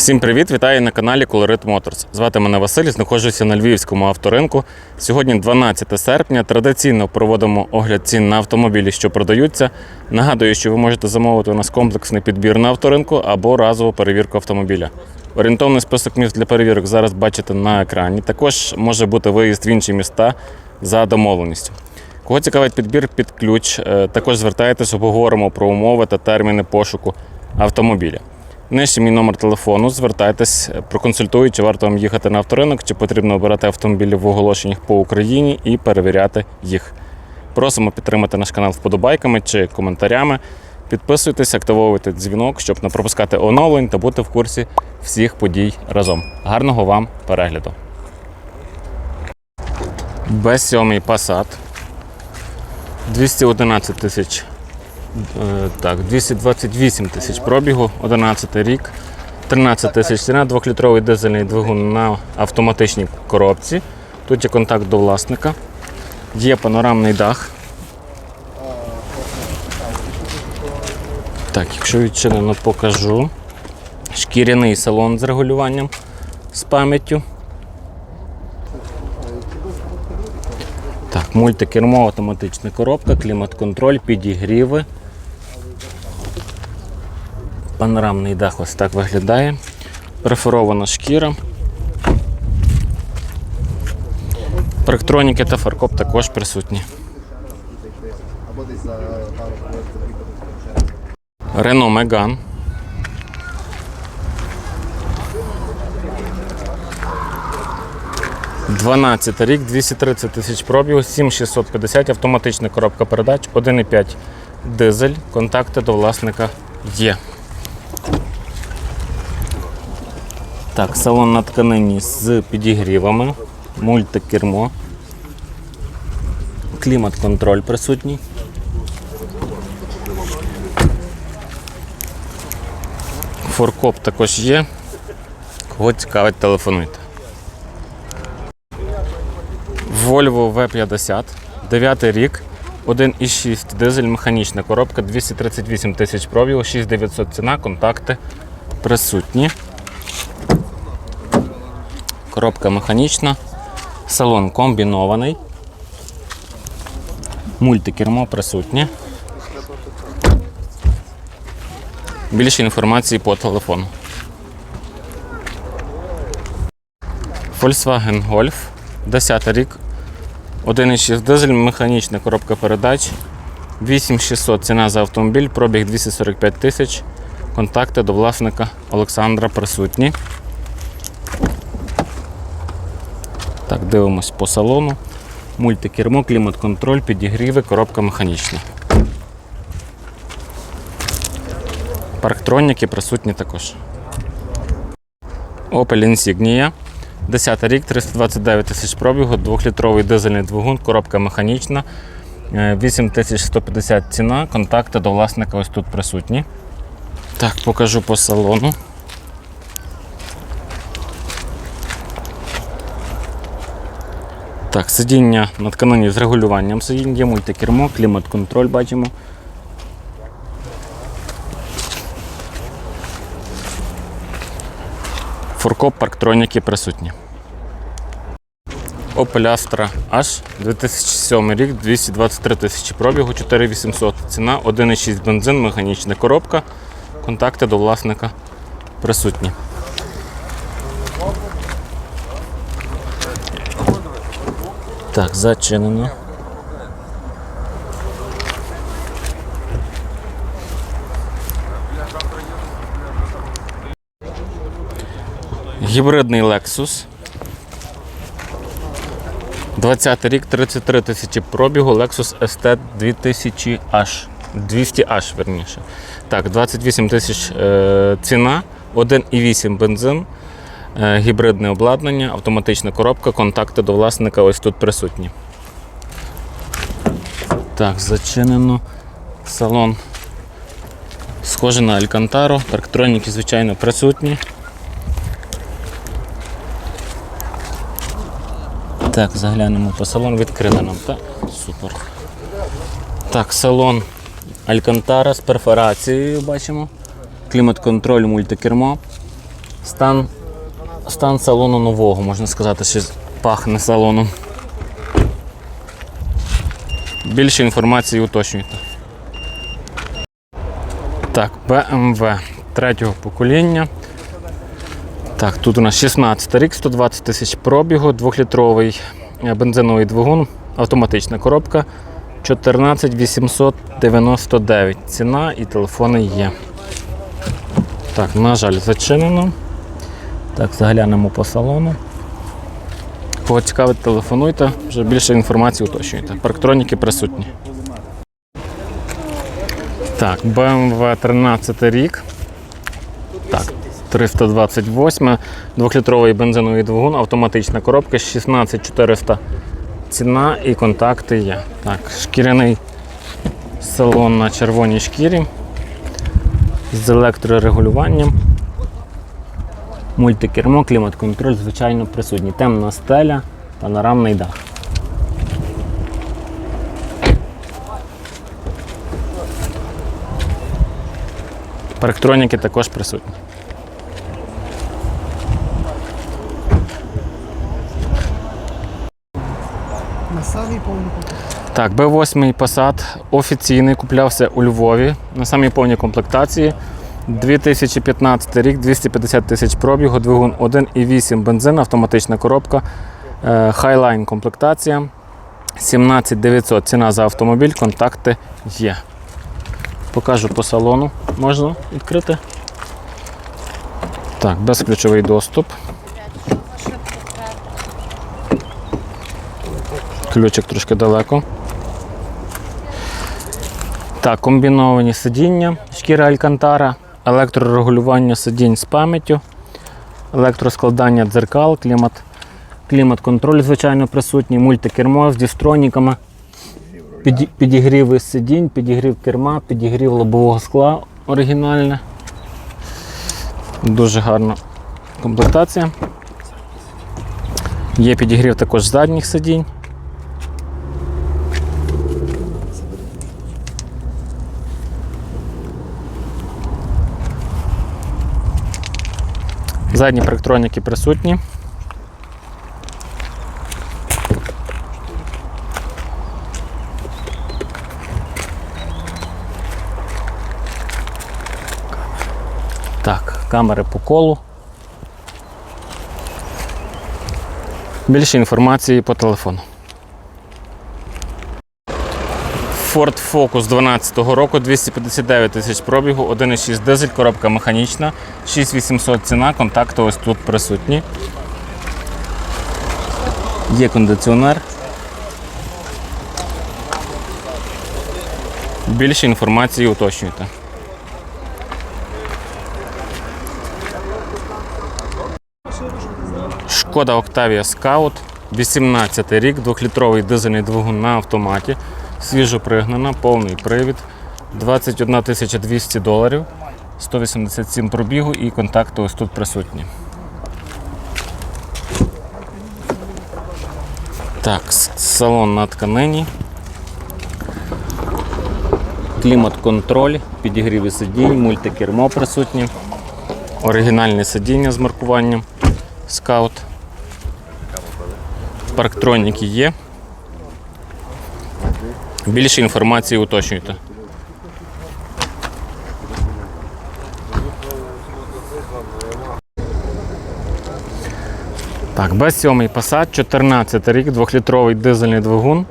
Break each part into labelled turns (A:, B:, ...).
A: Всім привіт! Вітаю на каналі Colorit Motors. Звати мене Василь, знаходжуся на Львівському авторинку. Сьогодні 12 серпня. Традиційно проводимо огляд цін на автомобілі, що продаються. Нагадую, що ви можете замовити у нас комплексний підбір на авторинку або разову перевірку автомобіля. Орієнтовний список міст для перевірок зараз бачите на екрані. Також може бути виїзд в інші міста за домовленістю. Кого цікавить підбір під ключ, е, також звертайтесь, обговоримо про умови та терміни пошуку автомобіля. Нижче мій номер телефону. Звертайтесь, проконсультую, чи варто вам їхати на авторинок, чи потрібно обирати автомобілі в оголошеннях по Україні і перевіряти їх. Просимо підтримати наш канал вподобайками чи коментарями. Підписуйтесь, активовуйте дзвінок, щоб не пропускати оновлень та бути в курсі всіх подій разом. Гарного вам перегляду! Б7 Passat 211 тисяч Так, 228 тисяч пробігу, 11 рік, 13 тисяч ціна, 2-літровий дизельний двигун на автоматичній коробці. Тут є контакт до власника, є панорамний дах. Так, якщо відчинено, покажу. Шкіряний салон з регулюванням з пам'яттю. Так, мультикермо, автоматична коробка, клімат-контроль, підігріви. Панорамний дах ось так виглядає. Перфорована шкіра. Парктроніки та фаркоп також присутні. Рено Меган. Дванадцятий рік, 230 тисяч пробігу, 7650, автоматична коробка передач, 1,5 дизель, контакти до власника є. Так, салон на тканині з підігрівами, мультикермо, клімат-контроль присутній. Форкоп також є. Кого цікавить, телефонуйте. Volvo V50, 9 рік, 1,6 дизель, механічна коробка, 238 тисяч пробігу, 6900 ціна, контакти присутні. Коробка механічна, салон комбінований, мультикермо присутнє. Більше інформації по телефону. Volkswagen Golf, 10 рік, 1,6 дизель, механічна коробка передач, 8600 ціна за автомобіль, пробіг 245 тисяч. Контакти до власника Олександра присутні. Так, дивимось по салону. Мультикермо, клімат-контроль, підігріви, коробка механічна. Парктроніки присутні також. Opel Insignia. 10 рік, 329 тисяч пробігу, 2-літровий дизельний двигун, коробка механічна, е, 8150 ціна, контакти до власника ось тут присутні. Так, покажу по салону. Так, сидіння на тканині з регулюванням сидінь, є мультикермо, клімат-контроль бачимо. Фуркоп парктроніки присутні. Opel Astra H 2007 рік, 223 тисячі пробігу, 4800 ціна, 1,6 бензин, механічна коробка. Контакти до власника присутні. Так, зачинено. Гібридний Lexus. 20 рік, 33 тисячі пробігу, Lexus ST 2000H. 200H, верніше. Так, 28 тисяч е, ціна, 1,8 бензин, гібридне обладнання, автоматична коробка, контакти до власника ось тут присутні. Так, зачинено. Салон схоже на Алькантару. Парктроніки, звичайно, присутні. Так, заглянемо по салон, відкрили нам, так? Супер. Так, салон Алькантара з перфорацією бачимо. Клімат-контроль, мультикермо. Стан, стан салону нового, можна сказати, що пахне салоном. Більше інформації уточнюйте. Так, BMW третього покоління. Так, тут у нас 16 рік, 120 тисяч пробігу, 2-літровий е, бензиновий двигун, автоматична коробка. 14 899 ціна і телефони є. Так, на жаль, зачинено. Так, заглянемо по салону. Кого цікавить, телефонуйте, вже більше інформації уточнюйте. Парктроніки присутні. Так, BMW 13 рік. Так, 328, 2-літровий бензиновий двигун, автоматична коробка, 16400 ціна і контакти є. Так, шкіряний салон на червоній шкірі з електрорегулюванням. Мультикермо, клімат-контроль, звичайно, присутній. Темна стеля, панорамний дах. Парктроніки також присутні. Так, Б8 Passat офіційний куплявся у Львові на самій повній комплектації. 2015 рік, 250 тисяч пробігу, двигун 1,8 бензин, автоматична коробка, е, Highline комплектація. 17 900 ціна за автомобіль, контакти є. Покажу по салону. Можна відкрити? Так, безключовий доступ. Ключик трошки далеко. Так, комбіновані сидіння, шкіра Алькантара, електрорегулювання сидінь з пам'яттю, електроскладання дзеркал, клімат, клімат-контроль, звичайно, присутній, мультикермо з дістроніками, піді- підігріви сидінь, підігрів керма, підігрів лобового скла оригінальне. Дуже гарна комплектація. Є підігрів також задніх сидінь. Задні парктроніки присутні. Так, камери по колу. Більше інформації по телефону. Ford Focus 12 року, 259 тисяч пробігу, 1,6 дизель, коробка механічна, 6800 ціна, контакти ось тут присутні. Є кондиціонер. Більше інформації уточнюйте. Шкода Octavia Scout, 18 рік, 2-літровий дизельний двигун на автоматі, свіжо пригнана, повний привід, 21 200 доларів, 187 пробігу і контакти ось тут присутні. Так, салон на тканині. Клімат-контроль, підігріві сидінь, мультикермо присутні, оригінальне сидіння з маркуванням скаут. Парктроніки є. Більше інформації уточнюйте. Так, Б7 Passat, 14 рік, 2-літровий дизельний двигун.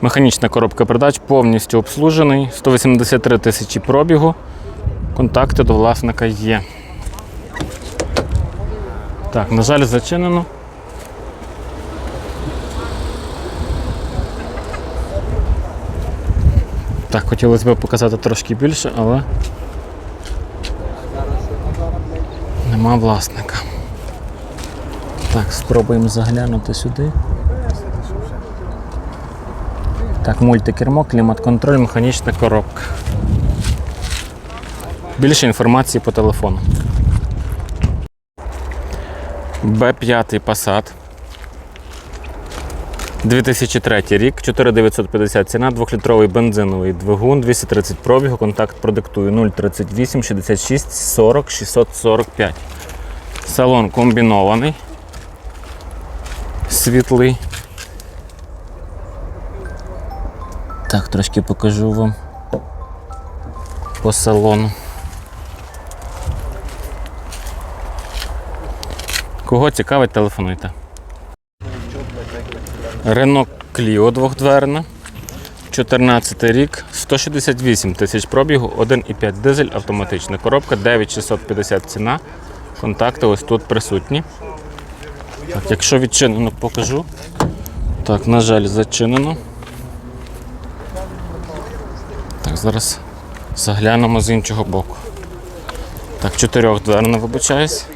A: Механічна коробка передач повністю обслужений, 183 тисячі пробігу. Контакти до власника є. Так, на жаль, зачинено. Так, хотілося б показати трошки більше, але нема власника. Так, спробуємо заглянути сюди. Так, мультикермо, клімат-контроль, механічна коробка. Більше інформації по телефону. Б5 Passat. 2003 рік, 4950 ціна, 2-літровий бензиновий двигун, 230 пробігу, контакт продиктую 038 66 40 645. Салон комбінований. Світлий. Так, трошки покажу вам по салону. Кого цікавить, телефонуйте. Рено Кліо двохдверна. 14 рік, 168 тисяч пробігу, 1,5 дизель, автоматична коробка, 9650 ціна. Контакти ось тут присутні. Так, якщо відчинено, покажу. Так, на жаль, зачинено. Так, зараз заглянемо з іншого боку. Так, чотирьохдверна, вибачаюсь.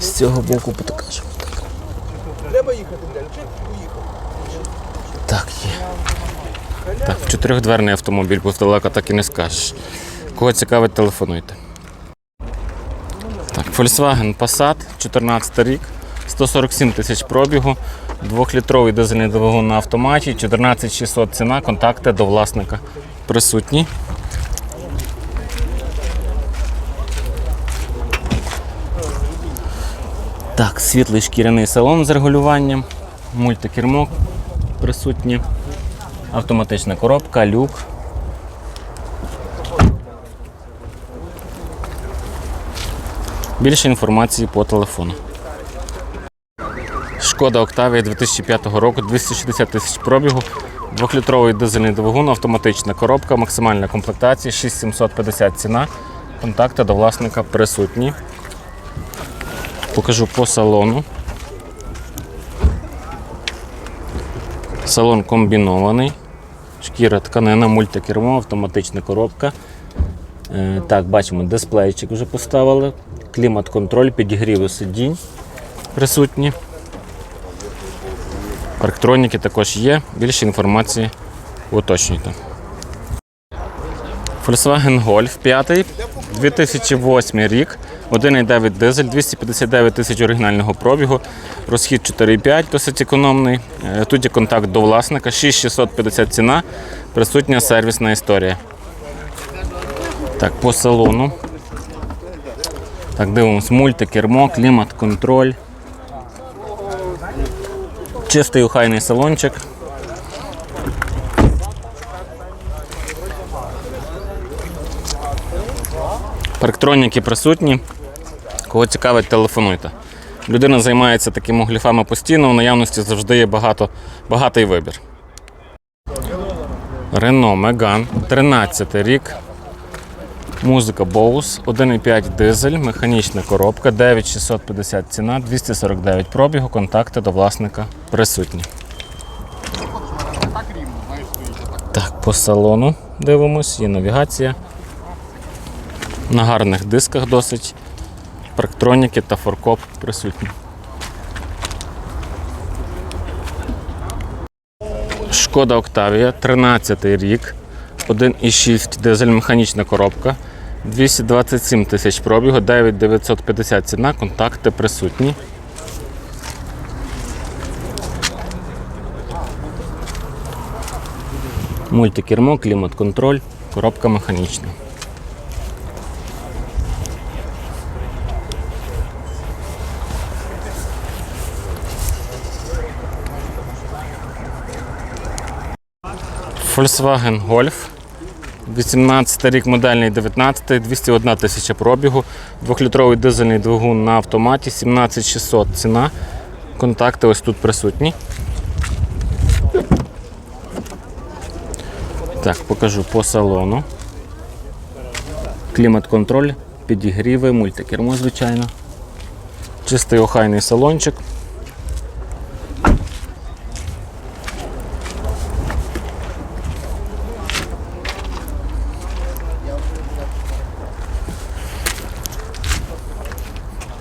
A: З цього боку покажемо. Так.
B: Треба їхати, блядь, чи поїхав?
A: Так, є. Так, чотирьохдверний автомобіль, бо здалека так і не скажеш. Кого цікавить, телефонуйте. Так, Volkswagen Passat, 14 рік, 147 тисяч пробігу, 2-літровий дизельний двигун на автоматі, 14600 ціна, контакти до власника присутні. Так, світлий шкіряний салон з регулюванням, мультикермо присутні, автоматична коробка, люк. Більше інформації по телефону. Шкода Октавія 2005 року, 260 тисяч пробігу, 2-літровий дизельний двигун, автоматична коробка, максимальна комплектація, 6750 ціна. Контакти до власника присутні. Покажу по салону. Салон комбінований. Шкіра тканина, мультикермо, автоматична коробка. Е, Так, бачимо, дисплейчик вже поставили. Клімат-контроль, підігріви сидінь присутні. Парктроніки також є. Більше інформації уточнюйте. Volkswagen Golf 5, 2008 рік, 1,9 дизель, 259 тисяч оригінального пробігу, розхід 4,5, досить економний. Е, Тут є контакт до власника, 6650 ціна, присутня сервісна історія. Так, по салону. Так, дивимось, мультикермо, клімат, контроль. Чистий охайний салончик. Парктроніки присутні. Кого цікавить, телефонуйте. Людина займається такими гліфами постійно, в наявності завжди є багато, багатий вибір. Рено Меган, 13 рік. Музика Bose, 1,5 дизель, механічна коробка, 9650 ціна, 249 пробігу, контакти до власника присутні. Так, по салону дивимось, є навігація. На гарних дисках досить. Парктроніки та форкоп присутні. Шкода Октавія, 13 рік, 1,6 дизель механічна коробка, 227 тисяч пробігу, 9950 ціна, контакти присутні. Мультикермо, клімат-контроль, коробка механічна. Volkswagen Golf. 18 рік модельний 19, 201 тисяча пробігу, 2-літровий дизельний двигун на автоматі, 17600 ціна. Контакти ось тут присутні. Так, покажу по салону. Клімат-контроль, підігріви, мультикермо, звичайно. Чистий охайний салончик.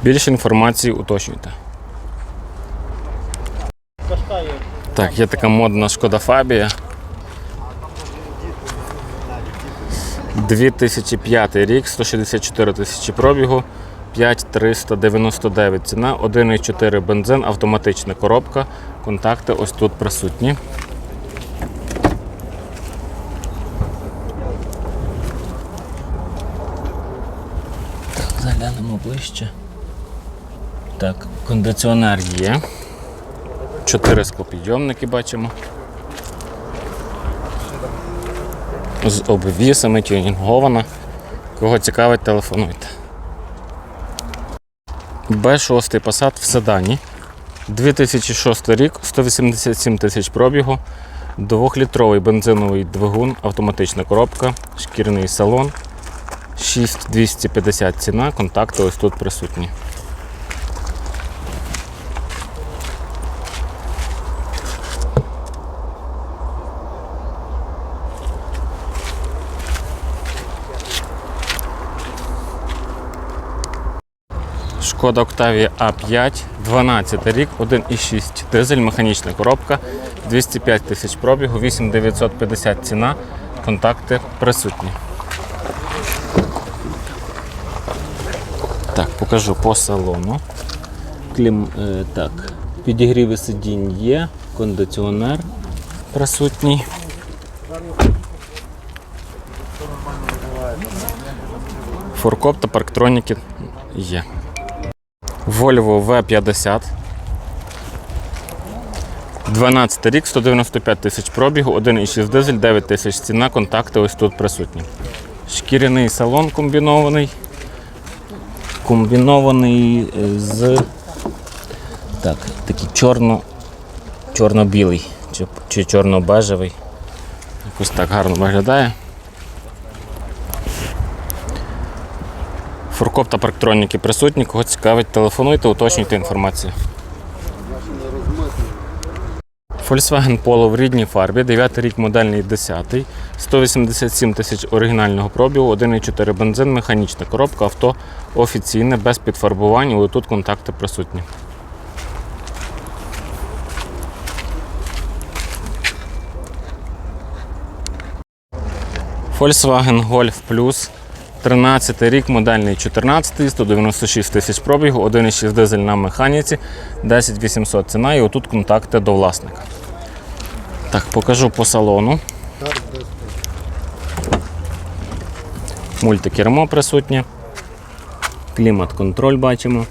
A: Більше інформації уточнюйте. Так, є така модна шкода Фабія. 2005 рік, 164 тисячі пробігу, 5399 ціна, 1,4 бензин, автоматична коробка. Контакти ось тут присутні. Так, заглянемо ближче. Так, кондиціонер є. Чотири склопідйомники бачимо. З обвісами тюнінгована. Кого цікавить, телефонуйте. Б6 Passat в седані. 2006 рік, 187 тисяч пробігу, двохлітровий бензиновий двигун, автоматична коробка, шкірний салон, 6250 ціна, контакти ось тут присутні. Шкода Octavia A5, 12 рік, 1,6 дизель, механічна коробка, 205 тисяч пробігу, 8950 ціна, контакти присутні. Так, покажу по салону. Клім, е, так, підігріви сидінь є, кондиціонер присутній. Форкоп та парктроніки є. Volvo V50. 12 рік, 195 тисяч пробігу, 1,6 дизель, 9 тисяч ціна, контакти ось тут присутні. Шкіряний салон комбінований. Комбінований е, з так, такий чорно, чорно-білий чи, чи чорно-бежевий. Якось так гарно виглядає. Фуркоп та парктроніки присутні. Кого цікавить, телефонуйте, уточнюйте інформацію. Volkswagen Polo в рідній фарбі, 9 рік модельний 10, 187 тисяч оригінального пробігу, 1,4 бензин, механічна коробка, авто офіційне, без підфарбувань, але тут контакти присутні. Volkswagen Golf Plus 13 рік, модельний 14, 196 тисяч пробігу, 1,6 дизель на механіці, 10 800 ціна і отут контакти до власника. Так, покажу по салону. Мультикермо присутнє. Клімат-контроль бачимо.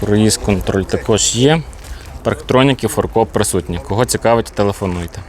A: Круїз контроль також є. Парктроніки, форкоп присутні. Кого цікавить, телефонуйте.